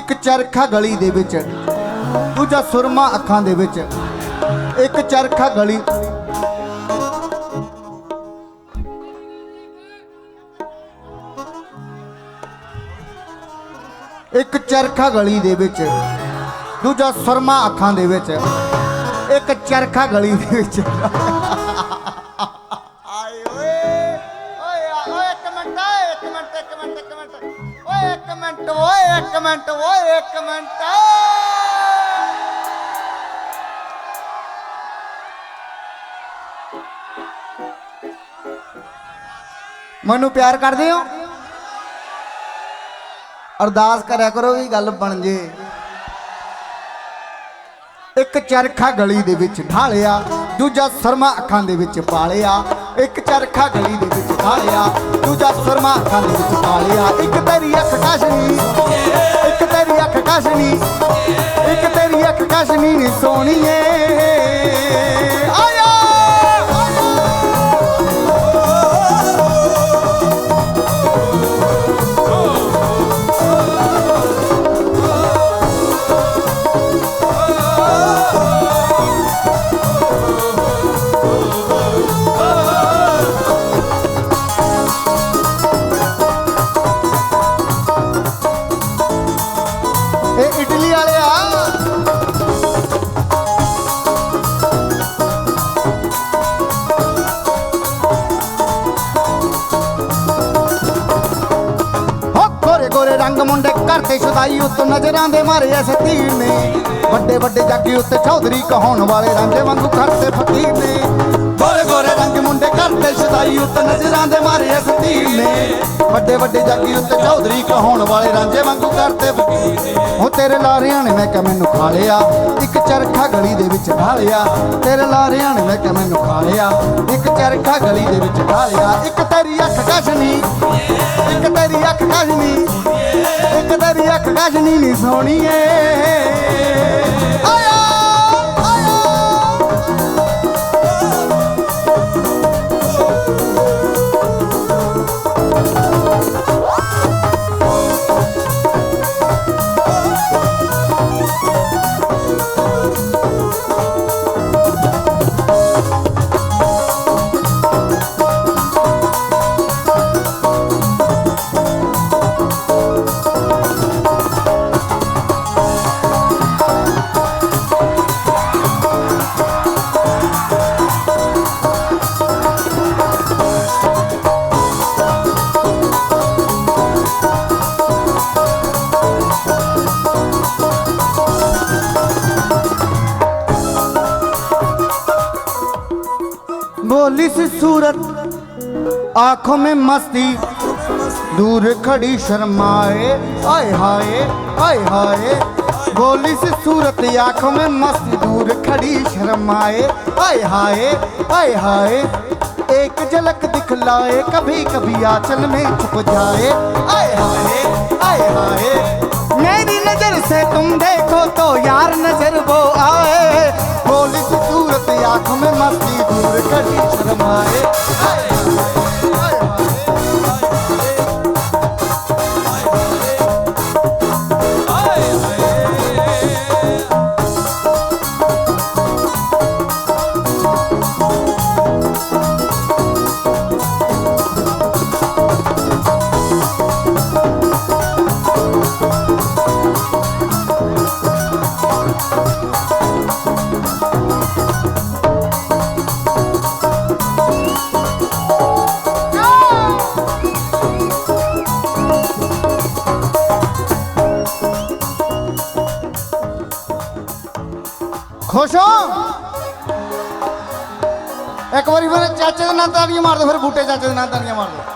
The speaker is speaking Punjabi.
ਇੱਕ ਚਰਖਾ ਗਲੀ ਦੇ ਵਿੱਚ, ਦੂਜਾ ਸੁਰਮਾ ਅੱਖਾਂ ਦੇ ਵਿੱਚ, ਇੱਕ ਚਰਖਾ ਗਲੀ। ਇੱਕ ਚਰਖਾ ਗਲੀ ਦੇ ਵਿੱਚ, ਦੂਜਾ ਸੁਰਮਾ ਅੱਖਾਂ ਦੇ ਵਿੱਚ, ਇੱਕ ਚਰਖਾ ਗਲੀ ਦੇ ਵਿੱਚ। ਓਏ ਇੱਕ ਮਿੰਟ ਓਏ, ਇੱਕ ਮਿੰਟ ਓਏ, ਇੱਕ ਮਿੰਟ। ਮੈਨੂੰ ਪਿਆਰ ਕਰਦੇ ਹੋ? ਅਰਦਾਸ ਕਰਿਆ ਕਰੋ ਵੀ ਗੱਲ ਬਣ ਜੇ। ਇੱਕ ਚਰਖਾ ਗਲੀ ਦੇ ਵਿੱਚ ਢਾਲਿਆ, ਦੂਜਾ ਸਰਮਾ ਅੱਖਾਂ ਦੇ ਵਿੱਚ ਪਾਲਿਆ ਇੱਕ ਚਰਖਾ ਗਲੀ ਦੇ ਵਿੱਚ ਢਾਲਿਆ ਦੂਜਾ ਸਰਮਾ ਅੱਖਾਂ ਦੇ ਵਿੱਚ ਪਾਲਿਆ ਇੱਕ ਤੇਰੀ ਅੱਖ ਕਾਸ਼ਨੀ, ਇੱਕ ਤੇਰੀ ਅੱਖ ਕਾਸ਼ਨੀ, ਇੱਕ ਤੇਰੀ ਅੱਖ ਕਾਸ਼ਨੀ ਨੀ ਗੋਰੇ ਰੰਗ ਮੁੰਡੇ ਘਰ ਤੇ ਸ਼ੁਦਾਈ ਉੱਤ ਨਜ਼ਰਾਂ ਦੇ ਮਾਰੇ ਐ ਤੀਰ ਨੇ। ਵੱਡੇ ਵੱਡੇ ਜਾਗੀ ਉੱਤੇ ਚੌਧਰੀ ਕਹਾਉਣ ਵਾਲੇ ਰਾਂਝੇ ਵਾਂਗੂ ਖੜਤੇ ਫਕੀਰ ਨੇ। ਮੁੰਡੇ ਕਰਤੇ ਸ਼ੁਦਾਈ ਨਜ਼ਰਾਂ ਦੇ ਮਾਰੇ ਐ ਨੇ। ਵੱਡੇ ਵੱਡੇ ਜਾਗੀ ਉੱਤੇ ਚੌਧਰੀ ਕਹਾਉਣ ਵਾਲੇ ਰਾਂਝੇ ਵਾਂਗੂ ਕਰਤੇ ਫਕੀਰ ਨੇ। ਹੋ ਤੇਰੇ ਲਾਰਿਆਂ ਨੇ ਮੈਂ ਕਿ ਮੈਨੂੰ ਖਾ ਲਿਆ। ਇੱਕ ਚਰਖਾ ਗਲੀ ਦੇ ਵਿੱਚ ਢਾਲਿਆ। ਤੇਰੇ ਲਾਰਿਆਂ ਨੇ ਮੈਂ ਕਿ ਮੈਨੂੰ ਖਾ ਲਿਆ। ਇੱਕ ਚਰਖਾ ਗਲੀ ਦੇ ਵਿੱਚ ਢਾਲਿਆ। ਇੱਕ ਤੇਰੀ ਅੱਖ ਕਸ਼ਨੀ। ਇੱਕ ਤੇਰੀ ਅੱਖ ਕਸ਼ਨੀ। ਇੱਕ ਤੇਰੀ ਅੱਖ ਕਸ਼ਨੀ ਨੀ ਸੋਹਣੀਏ बोली सी सूरत, आँखों में मस्ती, दूर खड़ी शर्माए, आए हाय आए हाय। सी सूरत, आँखों में मस्ती, दूर खड़ी शर्माए, आए हाय आए हाय। एक झलक दिखलाए कभी कभी आंचल में छुप जाए, आए हाय आए हाय। मेरी नज़र से तुम देखो तो यार नज़र वो ਖੁਸ਼ ਹੋ ਇੱਕ ਵਾਰੀ ਫਿਰ ਚਾਚੇ ਦੇ ਨਾਂ ਤਾੜੀਆਂ ਮਾਰ ਦੋ ਫਿਰ ਬੂਟੇ ਚਾਚੇ ਦੇ ਨਾਂ ਤਾੜੀਆਂ ਮਾਰ ਦੋ